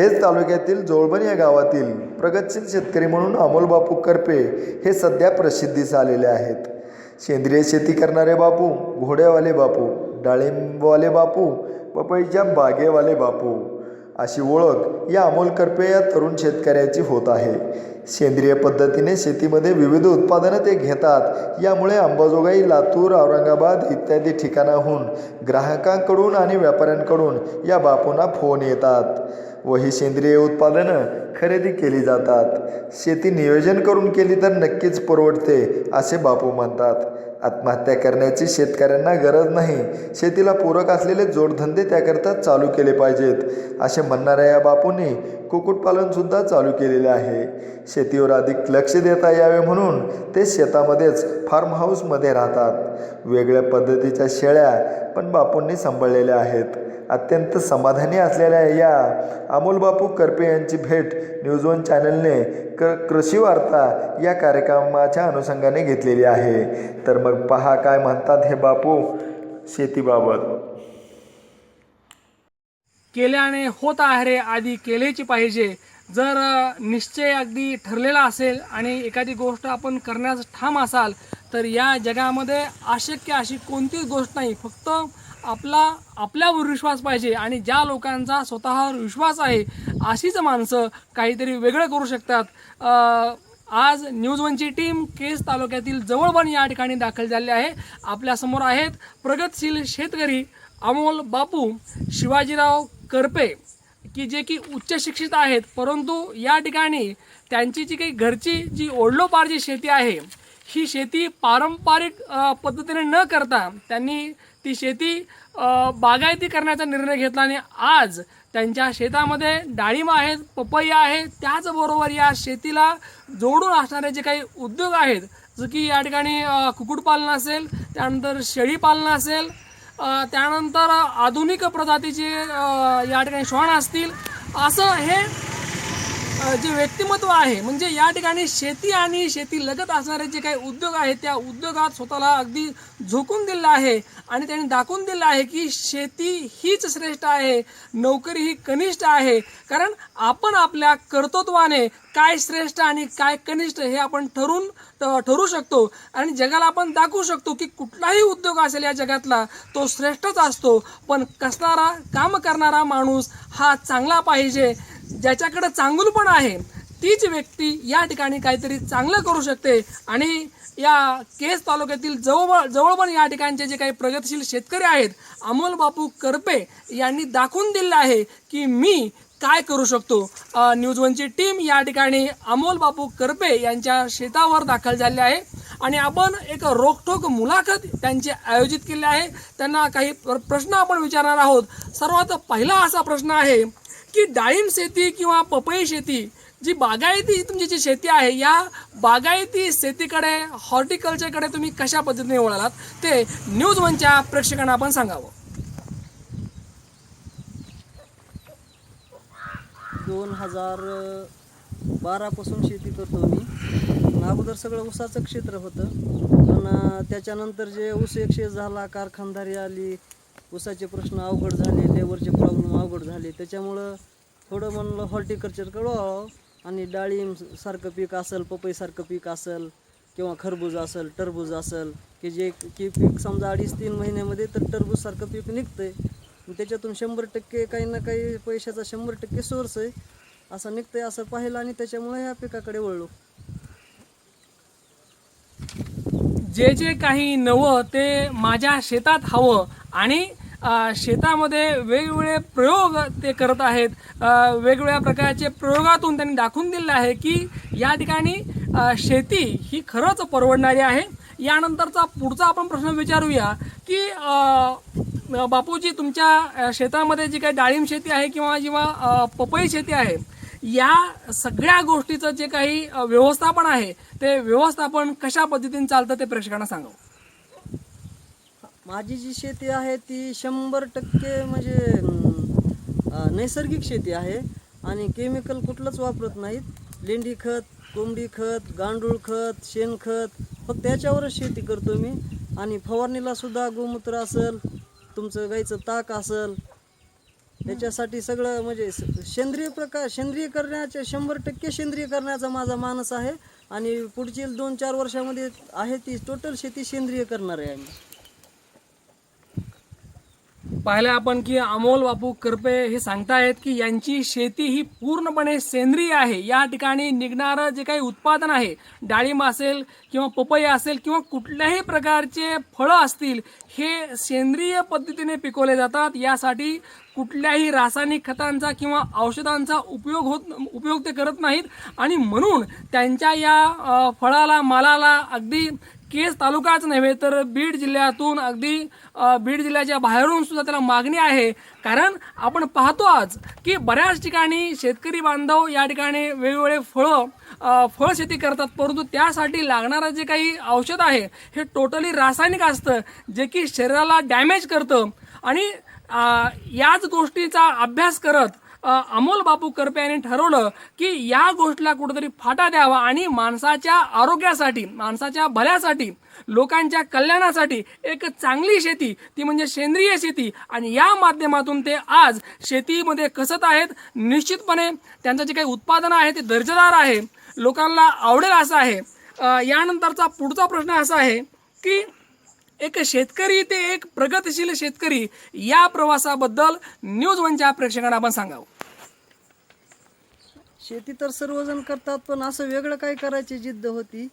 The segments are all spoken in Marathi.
केज तालुक्यातील जोळबन या गावातील प्रगतशील शेतकरी म्हणून अमोल बापू करपे हे सध्या प्रसिद्धीस आलेले आहेत. सेंद्रिय शेती करणारे बापू घोड्यावाले बापू डाळिंबवाले बापू पपईच्या बागेवाले बापू अशी ओळख या अमोल करपे या तरुण शेतकऱ्याची होत आहे. सेंद्रिय पद्धतीने शेतीमध्ये विविध उत्पादनं ते घेतात. यामुळे अंबाजोगाई लातूर औरंगाबाद इत्यादी ठिकाणाहून ग्राहकांकडून आणि व्यापाऱ्यांकडून या बापूंना फोन येतात व ही सेंद्रिय उत्पादनं खरेदी केली जातात. शेती नियोजन करून केली तर नक्कीच परवडते असे बापू म्हणतात. आत्महत्या करण्याची शेतकऱ्यांना गरज नाही. शेतीला पूरक असलेले जोडधंदे त्याकरता चालू केले पाहिजेत असे म्हणणाऱ्या या बापूंनी कुक्कुटपालनसुद्धा चालू केलेले आहे. शेतीवर अधिक लक्ष देता यावे म्हणून ते शेतामध्येच फार्म हाऊसमध्ये राहतात. वेगळ्या पद्धतीच्या शेळ्या पण बापूंनी सांभाळलेल्या आहेत. अत्यंत समाधानी असलेल्या या अमोल बापू करपे यांची भेट न्यूज वन चॅनलने क कृषी वार्ता या कार्यक्रमाच्या अनुषंगाने घेतलेली आहे. तर मग पहा काय म्हणतात हे बापू शेतीबाबत. केल्याने होत आहे रे आधी केलेची पाहिजे. जर निश्चय अगदी ठरलेला असेल आणि एखादी गोष्ट आपण करण्यास ठाम असाल तर या जगामध्ये अशक्य अशी कोणतीच गोष्ट नाही. फक्त आपला आपल्यावर विश्वास पाहिजे आणि ज्या लोकांचा स्वतःवर विश्वास आहे अशीच माणसं काहीतरी वेगळं करू शकतात. आज न्यूज वनची टीम केस तालुक्यातील जवळबन या ठिकाणी दाखल झाली आहे. आपल्यासमोर आहेत प्रगतशील शेतकरी अमोल बापू शिवाजीराव करपे की जे की उच्च शिक्षित आहेत. परंतु या ठिकाणी त्यांची जी काही घरची जी ओढलोपार जी शेती आहे ही शेती पारंपरिक पद्धतीने न करता त्यांनी ती शेती बागायती करण्याचा निर्णय घेतला आणि आज त्यांच्या शेतामध्ये डाळिंब आहेत पपई आहे त्याचबरोबर या शेतीला जोडून असणारे जे काही उद्योग आहेत जसं की या ठिकाणी कुक्कुटपालन असेल त्यानंतर शेळीपालन असेल त्यानंतर आधुनिक प्रजातीचे या ठिकाणी श्वान असतील असं हे जे व्यक्तिमत्व आहे म्हणजे या ठिकाणी शेती आणि शेती लगत असणारे जे काही उद्योग आहेत त्या उद्योगात स्वतःला अगदी झोकून दिलं आहे आणि त्यांनी दाखवून दिलं आहे की शेती हीच श्रेष्ठ आहे नोकरी ही कनिष्ठ आहे. कारण आपण आपल्या कर्तृत्वाने काय श्रेष्ठ आणि काय कनिष्ठ हे आपण ठरून ठरू शकतो. आणि जगाला आपण दाखवू शकतो की कुठलाही उद्योग असेल या जगातला तो श्रेष्ठच असतो. पण कसणारा काम करणारा माणूस हा चांगला पाहिजे. ज्याच्याकडे चांगलपण आहे तीच व्यक्ती या ठिकाणी काहीतरी चांगलं करू शकते. आणि या केस तालुक्यातील जवळ जवळपण या ठिकाणचे जे काही प्रगतशील शेतकरी आहेत अमोल बापू करपे यांनी दाखवून दिलं आहे की मी काय करू शकतो. न्यूज वनची टीम या ठिकाणी अमोल बापू करपे यांच्या शेतावर दाखल झाले आहे. आणि आपण एक रोखठोक मुलाखत त्यांची आयोजित केली आहे. त्यांना काही प्र- प्रश्न आपण विचारणार आहोत. सर्वात पहिला असा प्रश्न आहे की डाळिंब शेती किंवा पपई शेती जी बागायती तुमची जी शेती आहे या बागायती शेतीकडे हॉर्टिकल्चरकडे तुम्ही कशा पद्धतीने वळालात ते न्यूज वनच्या प्रेक्षकांना आपण सांगावं. दोन हजार बारापासून शेती करतो मी अगोदर सगळं ऊसाचं क्षेत्र होतं. पण त्याच्यानंतर जे ऊस एकशे झाला कारखानदारी आली ऊसाचे प्रश्न अवघड झाले लेबरचे प्रॉब्लेम अवघड झाले. त्याच्यामुळं थोडं म्हणलं हॉर्टिकल्चर वळावं आणि डाळिंब सारखं पीक असेल पपईसारखं पीक असेल किंवा खरबूज असेल टरबूज असेल की जे की पीक समजा अडीच तीन महिन्यामध्ये तर टरबूजसारखं पीक निघतंय. आहे त्याच्यातून शंभर टक्के काही ना काही पैशाचा शंभर टक्के सोर्स आहे. असं निघतंय असं पाहिलं आणि त्याच्यामुळे ह्या पिकाकडे वळलो. जे जे काही नवं ते माझ्या शेतात हवं आणि शेतामध्ये वेगवेगळे प्रयोग ते करत आहेत. वेगवेगळ्या प्रकारचे प्रयोगातून त्यांनी दाखवून दिलेलं आहे की या ठिकाणी शेती ही खरंच परवडणारी आहे. यानंतरचा पुढचा आपण प्रश्न विचारूया की बापूजी तुमच्या शेतामध्ये जी काही डाळिंब शेती आहे किंवा जेव्हा पपई शेती आहे या सगळ्या गोष्टीचं जे काही व्यवस्थापन आहे ते व्यवस्थापन कशा पद्धतीने चालतं ते प्रेक्षकांना सांगावं माझी जी शेती आहे ती शंभर टक्के म्हणजे नैसर्गिक शेती आहे. आणि केमिकल कुठलंच वापरत नाहीत. लेंडी खत कोंबडी खत गांडूळ खत शेणखत फक्त त्याच्यावरच शेती करतो मी. आणि फवारणीला सुद्धा गोमूत्र असेल तुमचं गाईचं ताक असेल त्याच्यासाठी सगळं म्हणजे सेंद्रिय प्रकार सेंद्रिय करण्याचे शंभर टक्के सेंद्रिय करण्याचा माझा मानस आहे. आणि पुढची दोन चार वर्षामध्ये आहे ती टोटल शेती सेंद्रिय करणार आहे आम्ही. पाहिलं आपण की अमोल बापू करपे हे सांगतायत की यांची शेती ही पूर्णपणे सेंद्रिय आहे. या ठिकाणी निघणारं जे काही उत्पादन आहे डाळिंब असेल किंवा पपई असेल किंवा कुठल्याही प्रकारचे फळं असतील हे सेंद्रिय पद्धतीने पिकवले जातात. यासाठी कुठल्याही रासायनिक खतांचा किंवा औषधांचा उपयोग होत उपयोग ते करत नाहीत. आणि म्हणून त्यांच्या या फळाला मालाला अगदी केस तालुकाच नव्हे तर बीड जिल्ह्यातून अगदी बीड जिल्ह्याच्या बाहेरून सुद्धा त्याला मागणी आहे. कारण आपण पाहतो आज की बऱ्याच ठिकाणी शेतकरी बांधव या ठिकाणी वेगवेगळे फळं फळ शेती करतात. परंतु त्यासाठी लागणारं जे काही औषध आहे हे टोटली रासायनिक असतं जे की शरीराला डॅमेज करतं. आणि याच गोष्टीचा अभ्यास करत अमोल बापू करपे यांनी ठरवलं की या गोष्टीला कुठेतरी फाटा द्यावा आणि माणसाच्या आरोग्यासाठी माणसाच्या भल्यासाठी लोकांच्या कल्याणासाठी एक चांगली शेती ती म्हणजे सेंद्रिय शेती. आणि या माध्यमातून ते आज शेतीमध्ये कसत आहेत निश्चितपणे त्यांचं जे काही उत्पादन आहे ते दर्जेदार आहे लोकांना आवडेल असं आहे. यानंतरचा पुढचा प्रश्न असा आहे की एक शेतकरी ते एक प्रगतशील शेतकरी या प्रवासाबद्दल न्यूज वनच्या प्रेक्षकांना आपण सांगावं. शेती तर सर्वजण करतात पण असं वेगळं काय करायची जिद्द होती?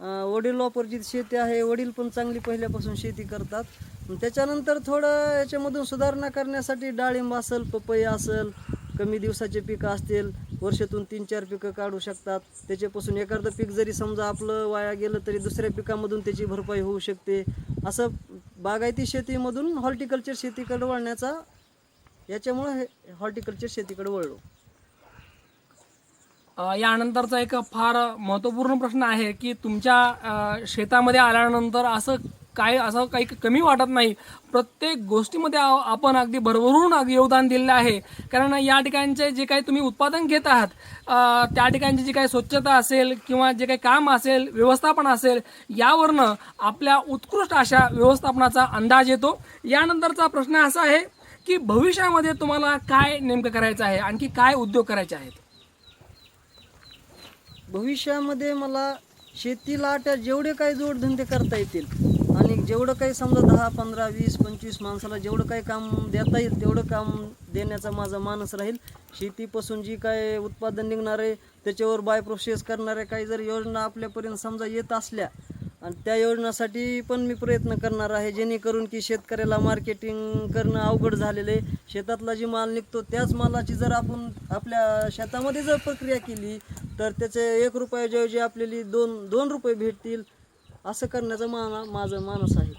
वडिलोपर्जित शेती आहे वडील पण चांगली पहिल्यापासून शेती करतात. त्याच्यानंतर थोडं याच्यामधून सुधारणा करण्यासाठी डाळिंब असेल पपई असेल कमी दिवसाचे पिकं असतील वर्षातून तीन चार पिकं काढू शकतात. त्याच्यापासून एखादं पीक जरी समजा आपलं वाया गेलं तरी दुसऱ्या पिकामधून त्याची भरपाई होऊ शकते. असं बागायती शेतीमधून हॉर्टिकल्चर शेतीकडे वळण्याचा याच्यामुळं हे हॉर्टिकल्चर शेतीकडे वळलो. अ, यानंतरचा एक फार महत्त्वपूर्ण प्रश्न आहे की तुमच्या अ, शेतामध्ये आल्यानंतर असं काय असं काही कमी वाटत नाही. प्रत्येक गोष्टीमध्ये आपण अगदी भरभरून योगदान दिलेलं आहे. कारण या ठिकाणचे जे काही तुम्ही उत्पादन घेत आहात त्या ठिकाणची जी काही स्वच्छता असेल किंवा जे काही काम असेल व्यवस्थापन असेल यावरनं आपल्या उत्कृष्ट अशा व्यवस्थापनाचा अंदाज येतो. यानंतरचा प्रश्न असा आहे की भविष्यामध्ये तुम्हाला काय नेमकं करायचं आहे? आणखी काय उद्योग करायचे आहेत? भविष्यामध्ये मला शेतीला त्या जेवढे काही जोडधंदे करता येतील आणि जेवढं काही समजा दहा पंधरा वीस पंचवीस माणसाला जेवढं काही काम देता येईल तेवढं काम देण्याचा माझा मानस राहील. शेतीपासून जी काय उत्पादन निघणार आहे त्याच्यावर बाय प्रोसेस करणाऱ्या काही जर योजना आपल्यापर्यंत समजा येत असल्या आणि त्या योजनासाठी पण मी प्रयत्न करणार आहे जेणेकरून की शेतकऱ्याला मार्केटिंग करणं अवघड झालेलं आहे. शेतातला जी माल निघतो त्याच मालाची जर आपण आपल्या शेतामध्ये जर प्रक्रिया केली तर त्याचे एक रुपयाऐवजी आपल्याला दोन दोन रुपये भेटतील. असं करण्याचा माना माझं मानस आहे.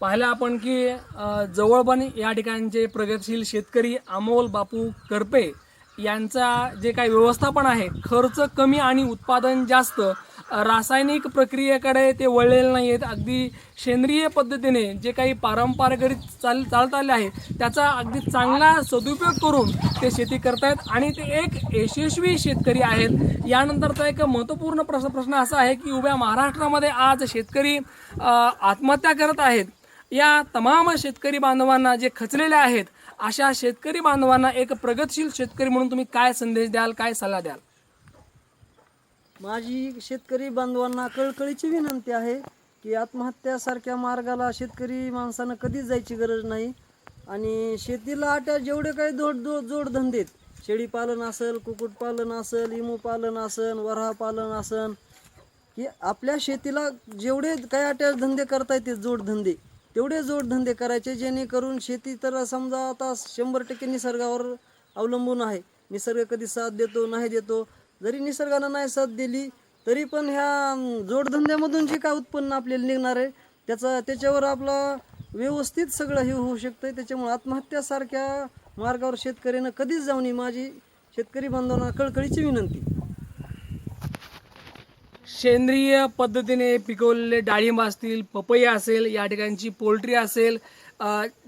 पाहिलं आपण की अ, जवळपण या ठिकाणचे प्रगतशील शेतकरी अमोल बापू करपे यांचा जे काही व्यवस्थापन आहे खर्च कमी आणि उत्पादन जास्त रासायनिक प्रक्रियेकडे ते वळलेले नाही आहेत अगदी सेंद्रिय पद्धतीने जे काही पारंपरिक चाल चालत आले आहे त्याचा अगदी चांगला सदुपयोग करून ते शेती करतायत आणि ते एक यशस्वी शेतकरी आहेत. यानंतरचा एक महत्त्वपूर्ण प्रश्न प्रश्न असा आहे की उभ्या महाराष्ट्रामध्ये आज शेतकरी आत्महत्या करत आहेत. या तमाम शेतकरी बांधवांना जे खचलेले आहेत अशा शेतकरी बांधवांना एक प्रगतशील शेतकरी म्हणून तुम्ही काय संदेश द्याल काय सल्ला द्याल? माझी शेतकरी बांधवांना कळकळीची विनंती आहे की आत्महत्यासारख्या मार्गाला शेतकरी माणसानं कधीच जायची गरज नाही. आणि शेतीला आट्या जेवढे काही जोड जोड जोडधंदेत शेळीपालन असेल कुक्कुटपालन असेल इमू पालन असेल वऱ्हा पालन असेल की आपल्या शेतीला जेवढे काही आट्या धंदे करता येते जोडधंदे तेवढे जोडधंदे करायचे जेणेकरून शेती तर समजा आता शंभर टक्के निसर्गावर अवलंबून आहे. निसर्ग कधी साथ देतो नाही देतो जरी निसर्गानं नाही साथ दिली तरी पण ह्या जोडधंद्यामधून जे काय उत्पन्न आपल्याला निघणार आहे त्याचा त्याच्यावर आपला व्यवस्थित सगळं हे होऊ शकतं त्याच्यामुळे आत्महत्यासारख्या मार्गावर शेतकऱ्यानं कधीच जाऊ नये. माझी शेतकरी बांधवांना कळकळीची विनंती. सेंद्रिय पद्धतीने पिकवलेले डाळिंब असतील पपई असेल या ठिकाणची पोल्ट्री असेल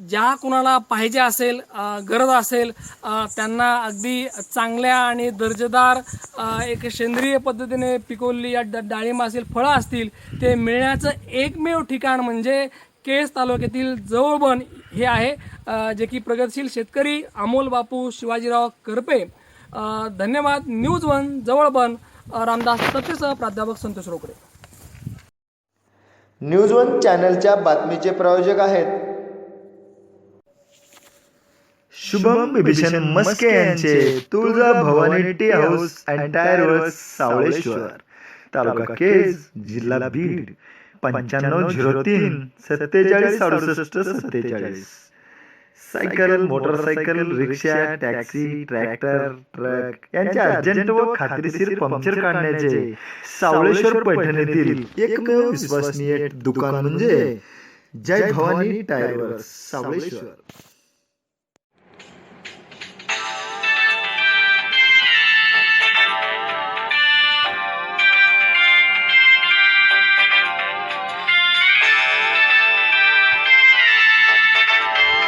ज्या कुणाला पाहिजे असेल गरज असेल त्यांना अगदी चांगल्या आणि दर्जेदार एक सेंद्रिय पद्धतीने पिकवलेली या डाळिंब असेल फळं असतील ते मिळण्याचं एकमेव ठिकाण म्हणजे केस तालुक्यातील जवळबन हे आहे जे की प्रगतशील शेतकरी अमोल बापू शिवाजीराव करपे. धन्यवाद. News one Jawalban. रामदास सत्यसह प्राध्यापक संतोष रोकडे. न्यूज वन चॅनलच्या बातमीचे प्रायोजक आहेत शुभम बिभीषण मस्के यांचे Tulja Bhavani tea house and tyre works Savaleshwar तालुका केज जिल्हा बीड पंच्याण्णव झिरो तीन सत्तेचाळीस अडुसष्ट सत्तेचाळीस. Cycle motorcycle rickshaw taxi tractor truck यांच्या अर्जंट व खात्रीशीर पंक्चर काढण्याचे सावळेश्वर पैठणीतील एकमेव विश्वसनीय दुकान म्हणजे जय भवानी टायर सावळेश्वर.